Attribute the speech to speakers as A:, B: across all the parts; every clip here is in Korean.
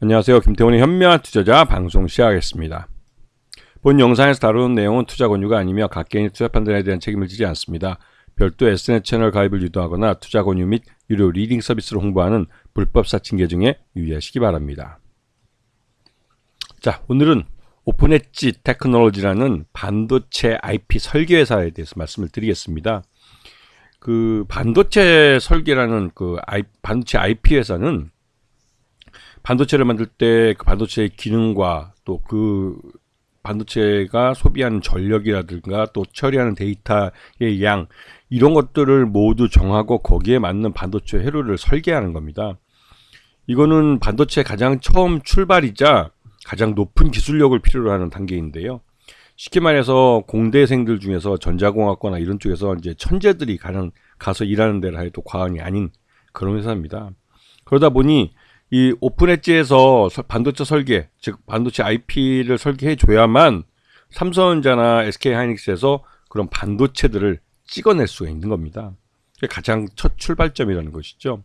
A: 안녕하세요. 김태훈의 현명한 투자자 방송 시작하겠습니다. 본 영상에서 다루는 내용은 투자 권유가 아니며 각 개인의 투자 판단에 대한 책임을 지지 않습니다. 별도 SNS 채널 가입을 유도하거나 투자 권유 및 유료 리딩 서비스를 홍보하는 불법 사칭 계정에 유의하시기 바랍니다. 자, 오늘은 오픈엣지 테크놀로지라는 반도체 IP 설계 회사에 대해서 말씀을 드리겠습니다. 그 반도체 설계라는 그 I, 반도체 IP 회사는 반도체를 만들 때 그 반도체의 기능과 또 그 반도체가 소비하는 전력이라든가 또 처리하는 데이터의 양 이런 것들을 모두 정하고 거기에 맞는 반도체 회로를 설계하는 겁니다. 이거는 반도체 가장 처음 출발이자 가장 높은 기술력을 필요로 하는 단계인데요. 쉽게 말해서 공대생들 중에서 전자공학과나 이런 쪽에서 이제 천재들이 가는 가서 일하는 데라 해도 과언이 아닌 그런 회사입니다. 그러다 보니 이 오픈 엣지에서 반도체 설계, 즉 반도체 IP를 설계해 줘야만 삼성전자나 SK 하이닉스에서 그런 반도체들을 찍어낼 수가 있는 겁니다. 그게 가장 첫 출발점이라는 것이죠.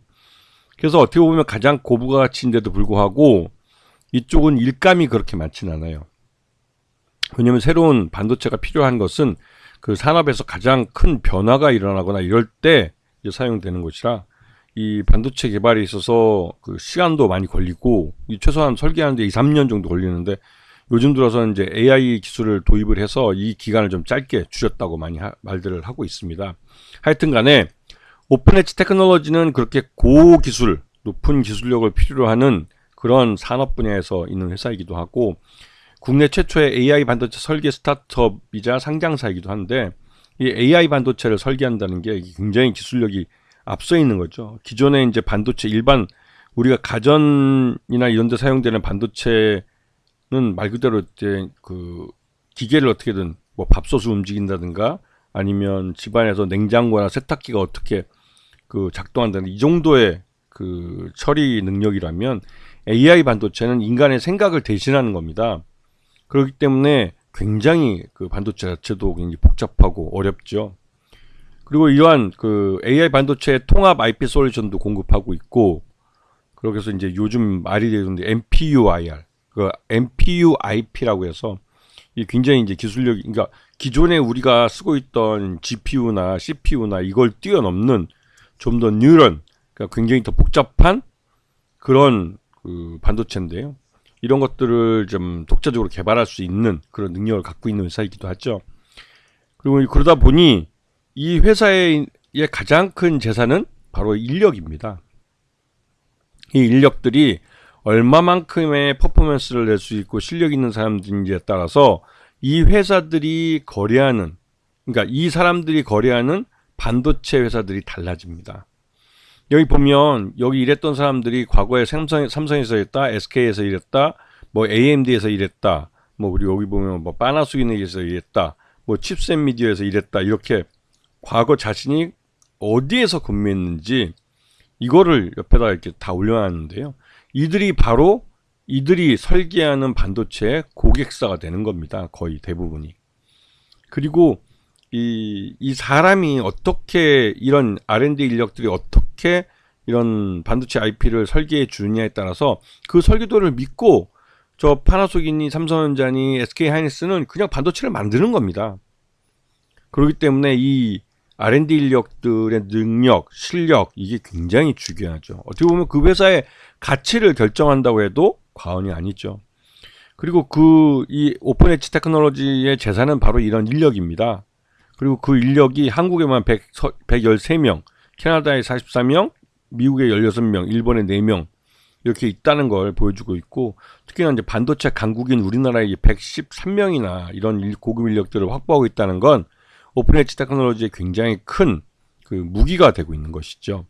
A: 그래서 어떻게 보면 가장 고부가 가치인데도 불구하고 이쪽은 일감이 그렇게 많지는 않아요. 왜냐하면 새로운 반도체가 필요한 것은 그 산업에서 가장 큰 변화가 일어나거나 이럴 때 사용되는 것이라 이 반도체 개발에 있어서 그 시간도 많이 걸리고 최소한 설계하는데 2, 3년 정도 걸리는데 요즘 들어서 이제 AI 기술을 도입을 해서 이 기간을 좀 짧게 줄였다고 많이 하, 말들을 하고 있습니다. 하여튼 간에 오픈 엣지 테크놀로지는 그렇게 고기술, 높은 기술력을 필요로 하는 그런 산업 분야에서 있는 회사이기도 하고 국내 최초의 AI 반도체 설계 스타트업이자 상장사이기도 한데 이 AI 반도체를 설계한다는 게 굉장히 기술력이 앞서 있는 거죠. 기존에 이제 반도체 일반 우리가 가전이나 이런 데 사용되는 반도체는 말 그대로 이제 그 기계를 어떻게든 뭐 밥솥을 움직인다든가 아니면 집안에서 냉장고나 세탁기가 어떻게 그 작동한다는 이 정도의 그 처리 능력이라면 AI 반도체는 인간의 생각을 대신하는 겁니다. 그렇기 때문에 굉장히 그 반도체 자체도 굉장히 복잡하고 어렵죠. 그리고 이러한 그 AI 반도체 통합 IP 솔루션도 공급하고 있고 그렇게 해서 이제 요즘 말이 되는데 MPU-IR, 그 MPU-IP라고 해서 이 굉장히 이제 기술력이 그러니까 기존에 우리가 쓰고 있던 GPU나 CPU나 이걸 뛰어넘는 좀 더 뉴런, 그러니까 굉장히 더 복잡한 그런 그 반도체인데요. 이런 것들을 좀 독자적으로 개발할 수 있는 그런 능력을 갖고 있는 회사이기도 하죠. 그리고 그러다 보니 이 회사의 가장 큰 재산은 바로 인력입니다. 이 인력들이 얼마만큼의 퍼포먼스를 낼 수 있고 실력 있는 사람들인지에 따라서 이 회사들이 거래하는 그러니까 이 사람들이 거래하는 반도체 회사들이 달라집니다. 여기 보면 여기 일했던 사람들이 과거에 삼성, 삼성에서 일했다, SK에서 일했다, 뭐 AMD에서 일했다, 뭐 우리 여기 보면 뭐 파나소닉에서 일했다, 뭐 칩셋 미디어에서 일했다 이렇게 과거 자신이 어디에서 근무했는지 이거를 옆에다 이렇게 다 올려놨는데요. 이들이 바로 이들이 설계하는 반도체의 고객사가 되는 겁니다. 거의 대부분이. 그리고 이, 이 사람이 어떻게 이런 R&D 인력들이 어떻게 이런 반도체 IP를 설계해 주느냐에 따라서 그 설계도를 믿고 저 파나소닉이 삼성전자니 SK 하이닉스는 그냥 반도체를 만드는 겁니다. 그렇기 때문에 이 R&D 인력들의 능력, 실력 이게 굉장히 중요하죠. 어떻게 보면 그 회사의 가치를 결정한다고 해도 과언이 아니죠. 그리고 그 이 오픈 엣지 테크놀로지의 재산은 바로 이런 인력입니다. 그리고 그 인력이 한국에만 100, 113명, 캐나다에 44명, 미국에 16명, 일본에 4명 이렇게 있다는 걸 보여주고 있고 특히나 이제 반도체 강국인 우리나라에 113명이나 이런 고급 인력들을 확보하고 있다는 건 오픈 엣지 테크놀로지의 굉장히 큰 그 무기가 되고 있는 것이죠.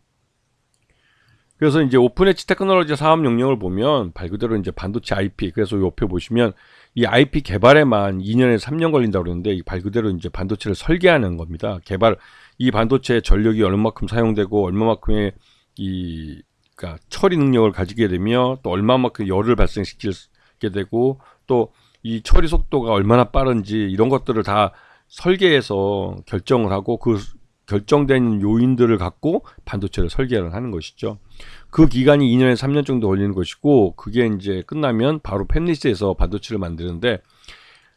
A: 그래서 이제 오픈 엣지 테크놀로지 사업 영역을 보면 말 그대로 이제 반도체 IP 그래서 옆에 보시면 이 IP 개발에만 2년에서 3년 걸린다고 그러는데 이말 그대로 이제 반도체를 설계하는 겁니다. 개발 이 반도체 전력이 얼마만큼 사용되고 얼마만큼의 이 그러니까 처리 능력을 가지게 되며 또 얼마만큼 열을 발생시키게 되고 또 이 처리 속도가 얼마나 빠른지 이런 것들을 다 설계해서 결정을 하고 그 결정된 요인들을 갖고 반도체를 설계를 하는 것이죠. 그 기간이 2년에서 3년 정도 걸리는 것이고 그게 이제 끝나면 바로 팹리스에서 반도체를 만드는데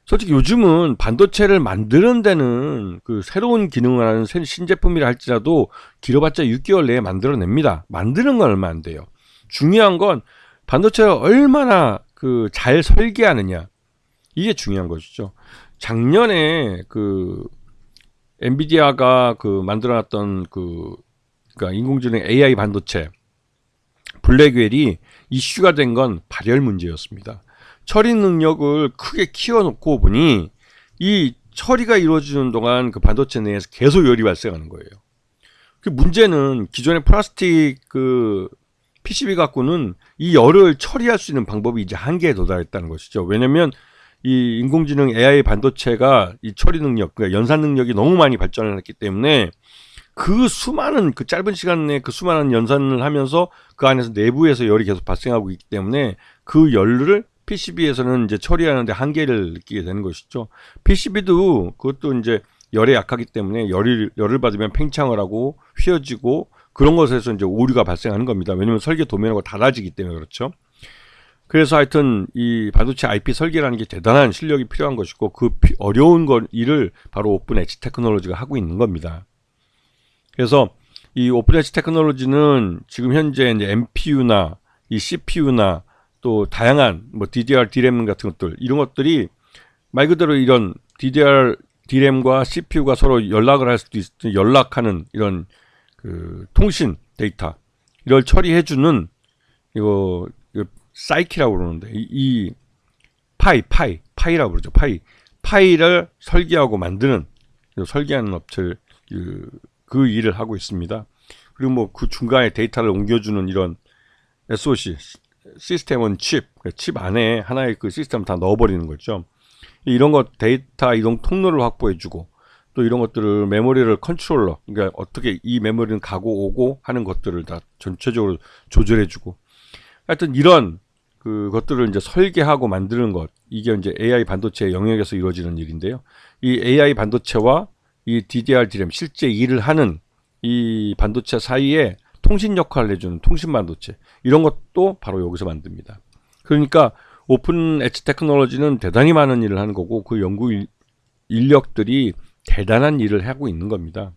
A: 솔직히 요즘은 반도체를 만드는 데는 그 새로운 기능을 하는 새- 신제품이라 할지라도 길어봤자 6개월 내에 만들어냅니다. 만드는 건 얼마 안 돼요. 중요한 건 반도체를 얼마나 그 잘 설계하느냐 이게 중요한 것이죠. 작년에 그 엔비디아가 그 만들어놨던 그 그러니까 인공지능 AI 반도체 블랙웰이 이슈가 된 건 발열 문제였습니다. 처리 능력을 크게 키워놓고 보니 이 처리가 이루어지는 동안 그 반도체 내에서 계속 열이 발생하는 거예요. 그 문제는 기존의 플라스틱 그 PCB 갖고는 이 열을 처리할 수 있는 방법이 이제 한계에 도달했다는 것이죠. 왜냐면 이 인공지능 AI 반도체가 이 처리 능력, 그러니까 연산 능력이 너무 많이 발전을 했기 때문에 그 수많은 그 짧은 시간 내에 그 수많은 연산을 하면서 그 안에서 내부에서 열이 계속 발생하고 있기 때문에 그 열을 PCB에서는 이제 처리하는데 한계를 느끼게 되는 것이죠. PCB도 그것도 이제 열에 약하기 때문에 열이 열을 받으면 팽창을 하고 휘어지고 그런 것에서 이제 오류가 발생하는 겁니다. 왜냐하면 설계 도면하고 달라지기 때문에 그렇죠. 그래서 하여튼 이 반도체 IP 설계라는 게 대단한 실력이 필요한 것이고 그 피- 어려운 걸 일을 바로 오픈 엣지 테크놀로지가 하고 있는 겁니다. 그래서 이 오픈 엣지 테크놀로지는 지금 현재 이제 MPU나 이 CPU나 또 다양한 뭐 DDR, DRAM 같은 것들 이런 것들이 말 그대로 이런 DDR, DRAM과 CPU가 서로 연락을 할 수도 있 연락하는 이런 그 통신 데이터 이걸 처리해주는 이거 사이키라고 그러는데 이, 이 파이 파이 파이라고 그러죠 파이 파이를 설계하고 만드는 이 설계하는 업체 그, 그 일을 하고 있습니다. 그리고 뭐 그 중간에 데이터를 옮겨주는 이런 SOC 시스템 은 칩, 그칩 안에 하나의 그 시스템을 다 넣어버리는 거죠. 이런 것 데이터 이동 통로를 확보해주고 또 이런 것들을 메모리를 컨트롤러, 그러니까 어떻게 이 메모리는 가고 오고 하는 것들을 다 전체적으로 조절해주고 하여튼 이런 그 것들을 이제 설계하고 만드는 것 이게 이제 AI 반도체 영역에서 이루어지는 일인데요. 이 AI 반도체와 이 DDR DRAM 실제 일을 하는 이 반도체 사이에 통신 역할을 해주는 통신 반도체 이런 것도 바로 여기서 만듭니다. 그러니까 오픈 엣지 테크놀로지는 대단히 많은 일을 하는 거고 그 연구 인- 인력들이 대단한 일을 하고 있는 겁니다.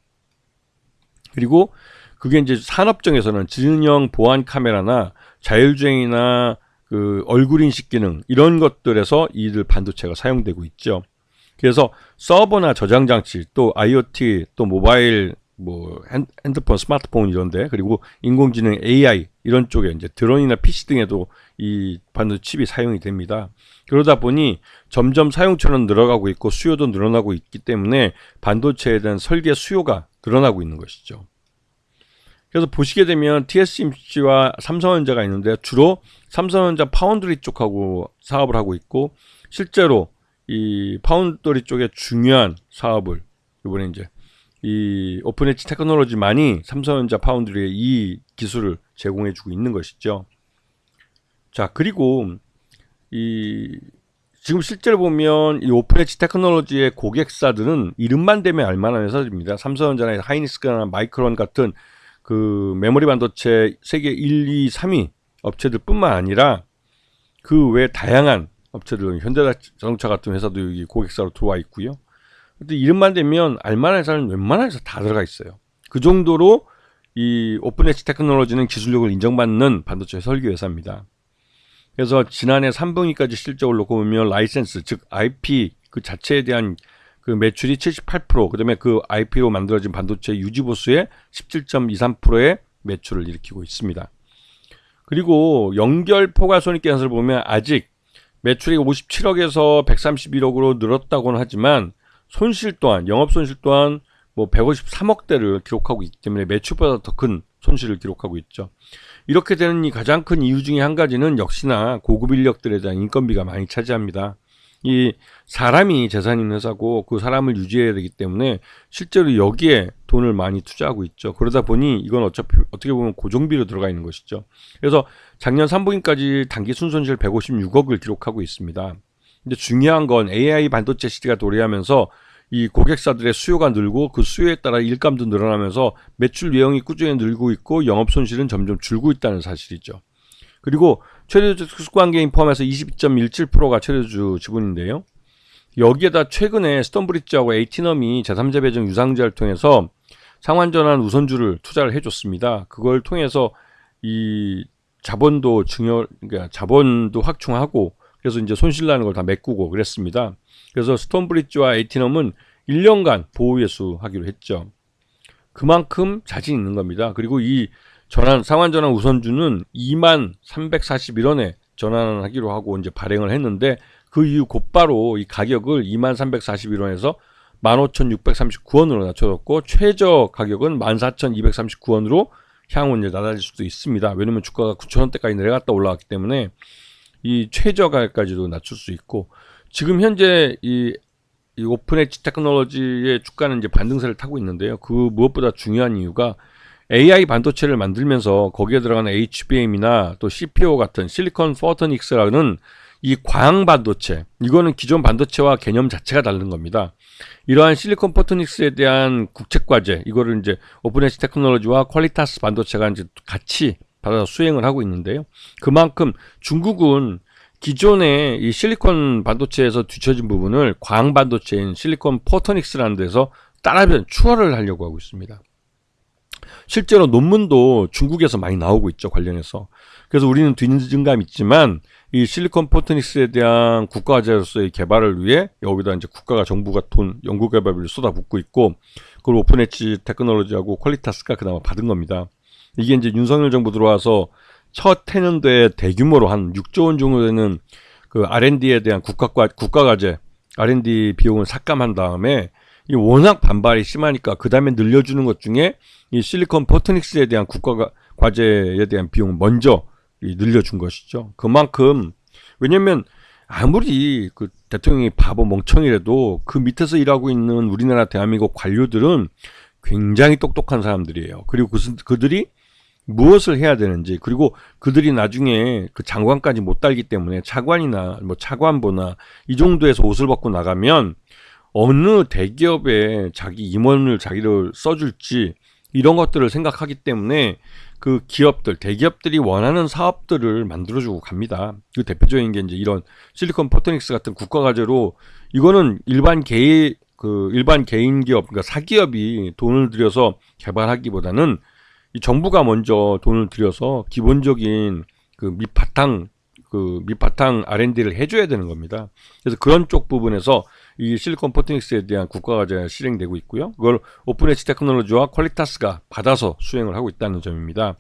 A: 그리고 그게 이제 산업정에서는 지능형 보안 카메라나 자율주행이나 그 얼굴 인식 기능 이런 것들에서 이들 반도체가 사용되고 있죠. 그래서 서버나 저장 장치 또 IoT 또 모바일 뭐 핸- 핸드폰 스마트폰 이런데 그리고 인공지능 AI 이런 쪽에 이제 드론이나 PC 등에도 이 반도체 칩이 사용이 됩니다. 그러다 보니 점점 사용처는 늘어가고 있고 수요도 늘어나고 있기 때문에 반도체에 대한 설계 수요가 늘어나고 있는 것이죠. 그래서 보시게 되면 TSMC와 삼성전자가 있는데 주로 삼성전자 파운드리 쪽하고 사업을 하고 있고 실제로 이 파운드리 쪽에 중요한 사업을 이번에 이제 이 오픈 엣지 테크놀로지만이 삼성전자 파운드리에 이 기술을 제공해주고 있는 것이죠. 자 그리고 이 지금 실제로 보면 이 오픈 엣지 테크놀로지의 고객사들은 이름만 대면 알만한 회사들입니다. 삼성전자나 하이니스크나 마이크론 같은 그 메모리 반도체 세계 1, 2, 3위 업체들뿐만 아니라 그 외 다양한 업체들 현대자동차 같은 회사도 여기 고객사로 들어와 있고요. 근데 이름만 대면 알만한 회사는 웬만한 회사 다 들어가 있어요. 그 정도로 이 오픈 엣지 테크놀로지는 기술력을 인정받는 반도체 설계 회사입니다. 그래서 지난해 3분기까지 실적을 놓고 보면 라이센스 즉 IP 그 자체에 대한 그 매출이 78%, 그다음에 그 IP로 만들어진 반도체 유지 보수의 17.23%의 매출을 일으키고 있습니다. 그리고 연결 포괄 손익계산서를 보면 아직 매출이 57억에서 131억으로 늘었다고는 하지만 손실 또한 영업 손실 또한 뭐 153억대를 기록하고 있기 때문에 매출보다 더 큰 손실을 기록하고 있죠. 이렇게 되는 이 가장 큰 이유 중에 한 가지는 역시나 고급 인력들에 대한 인건비가 많이 차지합니다. 이 사람이 재산인 회사고 그 사람을 유지해야 되기 때문에 실제로 여기에 돈을 많이 투자하고 있죠. 그러다 보니 이건 어차피 어떻게 보면 고정비로 들어가 있는 것이죠. 그래서 작년 3분기까지 단기 순손실 156억을 기록하고 있습니다. 근데 중요한 건 AI 반도체 시대가 도래하면서 이 고객사들의 수요가 늘고 그 수요에 따라 일감도 늘어나면서 매출 외형이 꾸준히 늘고 있고 영업 손실은 점점 줄고 있다는 사실이죠. 그리고 최대주 특수관계인 포함해서 22.17%가 최대주 지분인데요. 여기에다 최근에 스톤브리지하고 에이티넘이 제3자 배정 유상자를 통해서 상환전환 우선주를 투자를 해줬습니다. 그걸 통해서 이 자본도 증여, 그러니까 자본도 확충하고 그래서 이제 손실 나는 걸 다 메꾸고 그랬습니다. 그래서 스톤브리지와 에이티넘은 1년간 보호예수 하기로 했죠. 그만큼 자신 있는 겁니다. 그리고 이 전환 상환 전환 우선주는 2만 341원에 전환하기로 하고 이제 발행을 했는데 그 이후 곧바로 이 가격을 2만 341원에서 15,639원으로 낮춰졌고 최저 가격은 14,239원으로 향후 이제 낮아질 수도 있습니다. 왜냐면 주가가 9,000원대까지 내려갔다 올라왔기 때문에 이 최저 가격까지도 낮출 수 있고 지금 현재 이, 이 오픈 엣지 테크놀로지의 주가는 이제 반등세를 타고 있는데요. 그 무엇보다 중요한 이유가 AI 반도체를 만들면서 거기에 들어가는 HBM이나 또 CPO 같은 실리콘 포토닉스라는 이 광 반도체 이거는 기존 반도체와 개념 자체가 다른 겁니다. 이러한 실리콘 포토닉스에 대한 국책 과제 이거를 이제 오픈에지 테크놀로지와 퀄리타스 반도체가 이제 같이 받아서 수행을 하고 있는데요. 그만큼 중국은 기존의 이 실리콘 반도체에서 뒤처진 부분을 광 반도체인 실리콘 포토닉스라는 데서 따라변 추월을 하려고 하고 있습니다. 실제로 논문도 중국에서 많이 나오고 있죠 관련해서. 그래서 우리는 뒤늦은 감 있지만 이 실리콘 포토닉스에 대한 국가과제로서의 개발을 위해 여기다 이제 국가가 정부가 돈 연구개발비를 쏟아붓고 있고 그걸 오픈 엣지 테크놀로지하고 퀄리타스가 그나마 받은 겁니다. 이게 이제 윤석열 정부 들어와서 첫 해년도에 대규모로 한 6조 원 정도 되는 그 R&D에 대한 국가과 국가과제 R&D 비용을 삭감한 다음에 이 워낙 반발이 심하니까 그 다음에 늘려주는 것 중에 이 실리콘 포토닉스에 대한 국가 과제에 대한 비용을 먼저 늘려준 것이죠. 그만큼 왜냐면 아무리 그 대통령이 바보 멍청이라도 그 밑에서 일하고 있는 우리나라 대한민국 관료들은 굉장히 똑똑한 사람들이에요. 그리고 그, 그들이 무엇을 해야 되는지 그리고 그들이 나중에 그 장관까지 못 달기 때문에 차관이나 뭐 차관보나 이 정도에서 옷을 벗고 나가면 어느 대기업에 자기 임원을 자기를 써줄지 이런 것들을 생각하기 때문에 그 기업들, 대기업들이 원하는 사업들을 만들어주고 갑니다. 그 대표적인 게 이제 이런 실리콘 포토닉스 같은 국가 과제로 이거는 일반 개인 그 일반 개인 기업, 그러니까 사기업이 돈을 들여서 개발하기보다는 이 정부가 먼저 돈을 들여서 기본적인 그 밑바탕 그 밑바탕 R&D를 해줘야 되는 겁니다. 그래서 그런 쪽 부분에서 이 실리콘 포트닉스에 대한 국가과제가 실행되고 있고요. 그걸 오픈 엣지 테크놀로지와 퀄리타스가 받아서 수행을 하고 있다는 점입니다.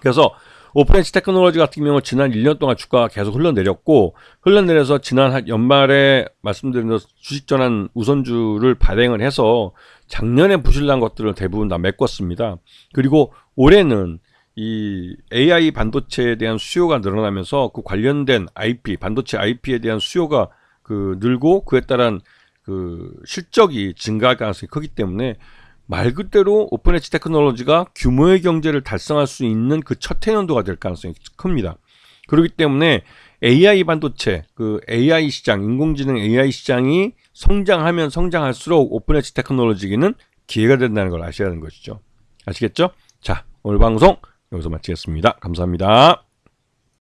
A: 그래서 오픈 엣지 테크놀로지 같은 경우 지난 1년 동안 주가가 계속 흘러내렸고 흘러내려서 지난 연말에 말씀드린 주식 전환 우선주를 발행을 해서 작년에 부실난 것들을 대부분 다 메꿨습니다. 그리고 올해는 이 AI 반도체에 대한 수요가 늘어나면서 그 관련된 IP 반도체 IP에 대한 수요가 그 늘고 그에 따른 그 실적이 증가할 가능성이 크기 때문에 말 그대로 오픈 엣지 테크놀로지가 규모의 경제를 달성할 수 있는 그 첫 해년도가 될 가능성이 큽니다. 그렇기 때문에 AI 반도체, 그 AI 시장, 인공지능 AI 시장이 성장하면 성장할수록 오픈 엣지 테크놀로지기는 기회가 된다는 걸 아셔야 하는 것이죠. 아시겠죠? 자, 오늘 방송 여기서 마치겠습니다. 감사합니다.